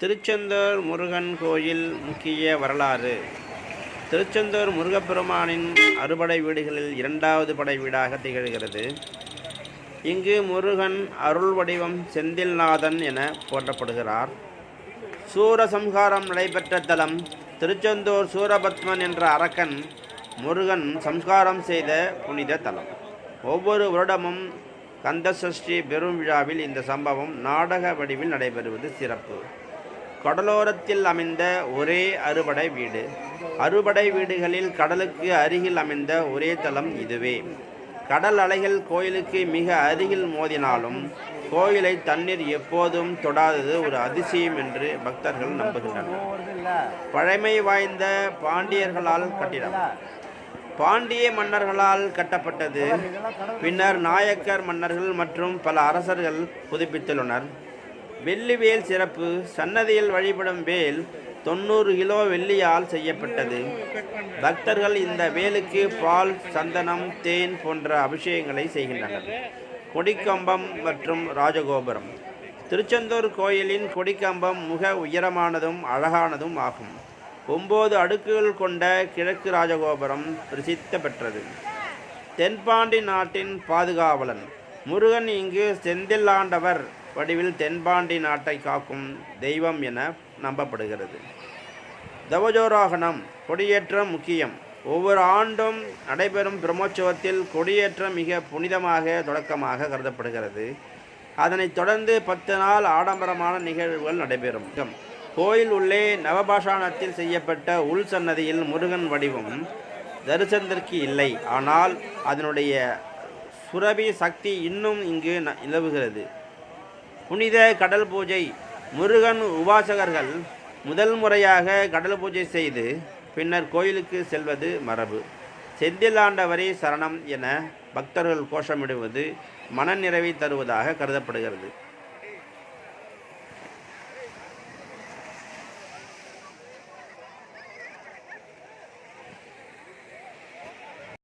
திருச்செந்தூர் முருகன் கோயில் முக்கிய வரலாறு. திருச்செந்தூர் முருகப்பெருமானின் அறுபடை வீடுகளில் இரண்டாவது படை வீடாக திகழ்கிறது. இங்கு முருகன் அருள் வடிவம் செந்தில்நாதன் என போற்றப்படுகிறார். சூரசம்ஹாரம் நடைபெற்ற தலம் திருச்செந்தூர் சூரபத்மன் என்ற அரக்கன் முருகன் சம்ஸ்காரம் செய்த புனித தலம். ஒவ்வொரு வருடமும் கந்தசஷ்டி பெரும் விழாவில் இந்த சம்பவம் நாடக வடிவில் நடைபெறுவது சிறப்பு. கடலோரத்தில் அமைந்த ஒரே அறுபடை வீடு. அறுபடை வீடுகளில் கடலுக்கு அருகில் அமைந்த ஒரே தலம் இதுவே. கடல் அலைகள் கோயிலுக்கு மிக அருகில் மோதினாலும் கோயிலை தண்ணீர் எப்போதும் தொடாதது ஒரு அதிசயம் என்று பக்தர்கள் நம்புகின்றனர். பழமை வாய்ந்த பாண்டியர்களால் கட்டிடம். பாண்டிய மன்னர்களால் கட்டப்பட்டது. பின்னர் நாயக்கர் மன்னர்கள் மற்றும் பல அரசர்கள் புதுப்பித்துள்ளனர். வெள்ளிவேல் சிறப்பு சன்னதியில் வழிபடும் வேல் தொண்ணூறு கிலோ வெள்ளியால் செய்யப்பட்டது. பக்தர்கள் இந்த வேலுக்கு பால் சந்தனம் தேன் போன்ற அபிஷேகங்களை செய்கின்றனர். கொடிக்கம்பம் மற்றும் ராஜகோபுரம். திருச்செந்தூர் கோயிலின் கொடிக்கம்பம் மிக உயரமானதும் அழகானதும் ஆகும். ஒம்பது அடுக்குகள் கொண்ட கிழக்கு ராஜகோபுரம் பிரசித்த பெற்றது. தென்பாண்டி நாட்டின் பாதுகாவலன். முருகன் இங்கு செந்தில்லாண்டவர். வடிவில் தென்பாண்டி நாட்டை காக்கும் தெய்வம் என நம்பப்படுகிறது. தவஜோராகனம் கொடியேற்றம் முக்கியம். ஒவ்வொரு ஆண்டும் நடைபெறும் பிரம்மோற்சவத்தில் கொடியேற்றம் மிக புனிதமாக தொடக்கமாக கருதப்படுகிறது. அதனைத் தொடர்ந்து பத்து நாள் ஆடம்பரமான நிகழ்வுகள் நடைபெறும். கோயில் உள்ளே நவபாஷாணத்தில் செய்யப்பட்ட உள் சன்னதியில் முருகன் வடிவம் தரிசனத்திற்கு இல்லை. ஆனால் அதனுடைய சுரபி சக்தி இன்னும் இங்கு ந- நிலவுகிறது. புனித கடல் பூஜை முருகன் உபாசகர்கள் முதல் முறையாக கடல் பூஜை செய்து பின்னர் கோயிலுக்கு செல்வது மரபு. செந்திலாண்டவரே சரணம் என பக்தர்கள் கோஷமிடுவது மனநிறைவை தருவதாக கருதப்படுகிறது.